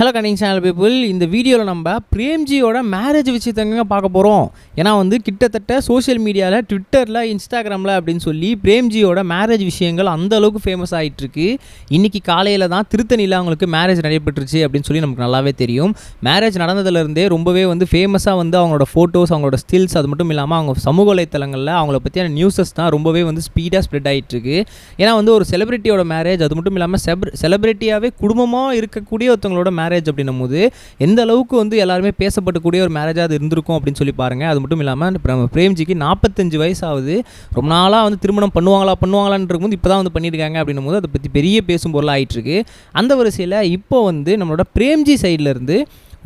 Hello கனிங் channel people இந்த வீடியோவில் நம்ம பிரேம்ஜியோட மேரேஜ் விஷயத்தங்க பார்க்க போகிறோம் ஏன்னா வந்து கிட்டத்தட்ட சோஷியல் மீடியாவில் ட்விட்டரில் இன்ஸ்டாகிராமில் அப்படின்னு சொல்லி பிரேம்ஜியோட மேரேஜ் விஷயங்கள் அந்த அளவுக்கு ஃபேமஸ் ஆகிட்டு இன்றைக்கி காலையில் தான் திருத்தணியில் அவங்களுக்கு மேரேஜ் நடைபெற்றுச்சு அப்படின்னு சொல்லி நமக்கு நல்லாவே தெரியும். மேரேஜ் நடந்ததுலேருந்தே ரொம்பவே வந்து ஃபேமஸாக வந்து அவங்களோட ஃபோட்டோஸ் அவங்களோட ஸ்கில்ஸ் அது மட்டும் இல்லாமல் அவங்க சமூக வலைத்தளங்களில் அவங்கள பற்றியான நியூஸஸ் தான் ரொம்பவே வந்து ஸ்பீடாக ஸ்ப்ரெட் ஆகிட்டுருக்கு ஏன்னா வந்து ஒரு செலிபிரிட்டியோட மேரேஜ் அது மட்டும் இல்லாமல் செலிபிரிட்டியாகவே குடும்பமாக இருக்கக்கூடிய ஒருத்தவங்களோட மேரேஜ் அப்படின்னும் போது எந்த அளவுக்கு வந்து எல்லாருமே பேசப்படக்கூடிய ஒரு மேரேஜாக அது இருந்திருக்கும் அப்படின்னு சொல்லி பாருங்கள் அது மட்டும் இல்லாமல் நம்ம பிரேம்ஜிக்கு நாற்பத்தஞ்சு வயசாகுது. ரொம்ப நாளாக வந்து திருமணம் பண்ணுவாங்களா பண்ணுவாங்களான்னு இருக்கும்போது இப்போ தான் வந்து பண்ணியிருக்காங்க அப்படின்னும் போது அதை பற்றி பெரிய பேசும் பொருளாக ஆகிட்டுருக்கு அந்த வரிசையில் இப்போ வந்து நம்மளோட பிரேம்ஜி சைட்லேருந்து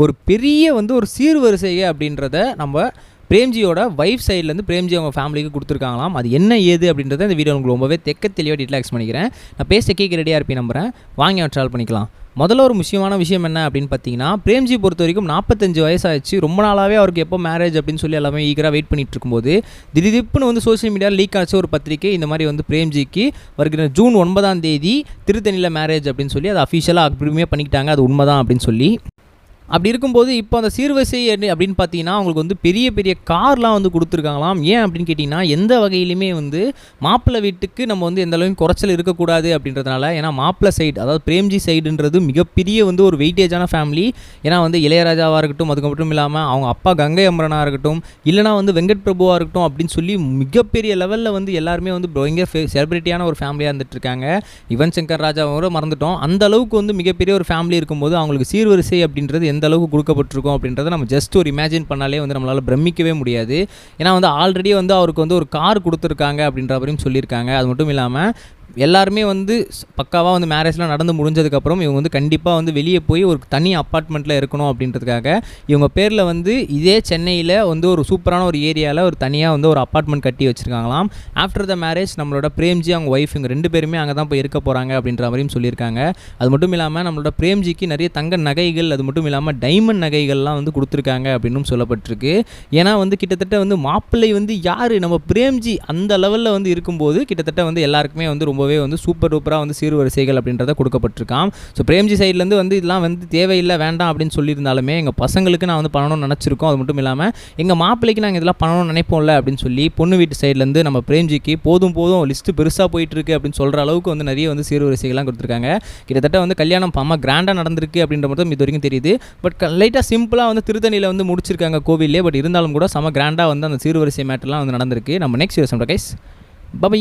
ஒரு பெரிய வந்து ஒரு சீர்வரிசையை அப்படின்றத நம்ம பிரேம்ஜியோட ஒய்ஃப் சைட்லேருந்து பிரேம்ஜி அவங்க ஃபேமிலிக்கு கொடுத்துருக்காங்களாம். அது என்ன ஏது அப்படின்றத இந்த வீடியோ உங்களுக்கு ரொம்பவே தெக்க தெளிவாக டீட்டெயில் பண்ணிக்கிறேன். நான் பேச கேட்க ரெடியாக இருப்பேன் நம்புகிறேன் வாங்கி ட்ராவல் பண்ணிக்கலாம். முதல்ல ஒரு முக்கியமான விஷயம் என்ன அப்படின்னு பார்த்தீங்கன்னா பிரேம்ஜி பொறுத்த வரைக்கும் நாற்பத்தஞ்சு வயசாகிடுச்சு ரொம்ப நாளாகவே அவருக்கு எப்போ மேரேஜ் அப்படின்னு சொல்லி எல்லாமே ஈகராக வெயிட் பண்ணிட்டு இருக்கும்போது திடீர்னு வந்து சோஷியல் மீடியாவில் லீக் ஆச்சு ஒரு பத்திரிக்கை. இந்த மாதிரி வந்து பிரேம்ஜிக்கு வருகிற ஜூன் ஒன்பதாம் தேதி திருத்தணியில் மேரேஜ் அப்படின்னு சொல்லி அதை அஃபிஷியலாக அக்ரிமே பண்ணிக்கிட்டாங்க. அது உண்மைதான் அப்படின்னு சொல்லி. அப்படி இருக்கும்போது இப்போ அந்த சீர்வரிசை அப்படின்னு பார்த்தீங்கன்னா அவங்களுக்கு வந்து பெரிய பெரிய கார்லாம் வந்து கொடுத்துருக்காங்களாம். ஏன் அப்படின்னு கேட்டிங்கன்னா எந்த வகையிலுமே வந்து மாப்பிள்ளை வீட்டுக்கு நம்ம வந்து எந்த அளவுக்கு குறைச்சல் இருக்கக்கூடாது அப்படின்றதுனால ஏன்னா மாப்பிள்ளை சைடு அதாவது பிரேம்ஜி சைடுன்றது மிகப்பெரிய வந்து ஒரு வெயிட்டேஜான ஃபேமிலி ஏன்னா வந்து இளையராஜாவாக இருக்கட்டும் அதுக்கு மட்டும் இல்லாமல் அவங்க அப்பா கங்கை அமரனாக இருக்கட்டும் இல்லைனா வந்து வெங்கட் பிரபுவாக இருக்கட்டும் அப்படின்னு சொல்லி மிகப்பெரிய லெவலில் வந்து எல்லாருமே வந்து பயங்கர செலிபிரிட்டியான ஒரு ஃபேமிலியாக இருந்துட்டு இருக்காங்க யுவன் சங்கர் ராஜாவோட மறந்துட்டோம். அந்த அளவுக்கு வந்து மிகப்பெரிய ஒரு ஃபேமிலி இருக்கும்போது அவங்களுக்கு சீர்வரிசை அப்படின்றது எந்த அளவுக்கு கொடுக்கப்பட்டிருக்கும் அப்படின்றத நம்ம ஜஸ்ட் ஒரு இமேஜின் பண்ணாலே வந்து நம்மளால் பிரமிக்கவே முடியாது. ஏன்னா வந்து ஆல்ரெடி வந்து அவருக்கு வந்து ஒரு கார் கொடுத்துருக்காங்க அப்படின்ற மாதிரியும் சொல்லியிருக்காங்க. அது மட்டும் இல்லாமல் எல்லாருமே வந்து பக்காவாக வந்து மேரேஜ்லாம் நடந்து முடிஞ்சதுக்கப்புறம் இவங்க வந்து கண்டிப்பாக வந்து வெளியே போய் ஒரு தனி அப்பார்ட்மெண்ட்டில் இருக்கணும் அப்படின்றதுக்காக இவங்க பேரில் வந்து இதே சென்னையில் வந்து ஒரு சூப்பரான ஒரு ஏரியாவில் ஒரு தனியாக வந்து ஒரு அப்பார்ட்மெண்ட் கட்டி வச்சுருக்காங்களாம். ஆஃப்டர் த மேரேஜ் நம்மளோட பிரேம்ஜி அவங்க ஒய்ஃப் இவங்க ரெண்டு பேருமே அங்கே தான் போய் இருக்க போகிறாங்க அப்படின்ற மாதிரியும் சொல்லியிருக்காங்க. அது மட்டும் இல்லாமல் நம்மளோட பிரேம்ஜிக்கு நிறைய தங்க நகைகள் அது மட்டும் இல்லாமல் டைமண்ட் நகைகள்லாம் வந்து கொடுத்துருக்காங்க அப்படின்னும் சொல்லப்பட்டிருக்கு. ஏன்னா வந்து கிட்டத்தட்ட வந்து மாப்பிள்ளை வந்து யார்? நம்ம பிரேம்ஜி அந்த லெவலில் வந்து இருக்கும்போது கிட்டத்தட்ட வந்து எல்லாருக்குமே வந்து ரொம்ப ரொம்பவே வந்து சூப்பர் டூப்பராக வந்து சீர்வரிசைகள் அப்படின்றத கொடுக்கப்பட்டிருக்கான் ஸோ பிரேம்ஜி சைட்லேருந்து வந்து இதெல்லாம் வந்து தேவையில்லை வேண்டாம் அப்படின்னு சொல்லியிருந்தாலுமே எங்கள் பசங்களுக்கு நான் வந்து பண்ணணும்னு நினச்சிருக்கோம். அது மட்டும் இல்லாமல் எங்கள் மாப்பிள்ளைக்கு நாங்கள் இதெல்லாம் பண்ணணும்னு நினைப்போம்ல அப்படின்னு சொல்லி பொண்ணு வீட்டு சைட்லேருந்து நம்ம பிரேம்ஜிக்கு போதும் போதும் லிஸ்ட்டு பெருசாக போயிட்டுருக்கு அப்படின்னு சொல்கிற அளவுக்கு வந்து நிறைய வந்து சீர்வரிசைகள்லாம் கொடுத்துருக்காங்க. கிட்டத்தட்ட வந்து கல்யாணம் அம்மா கிராண்டாக நடந்திருக்கு அப்படின்ற மட்டும் இது வரைக்கும் தெரியுது. பட் லைட்டாக சிம்பிளாக வந்து திருத்தணியில் வந்து முடிச்சிருக்காங்க கோவிலே பட் இருந்தாலும் கூட செம கிராண்டாக வந்து அந்த சீர்வரிசை மேட்டர்லாம் வந்து நடந்திருக்கு. நம்ம நெக்ஸ்ட் வீடியோ கைஸ் பபை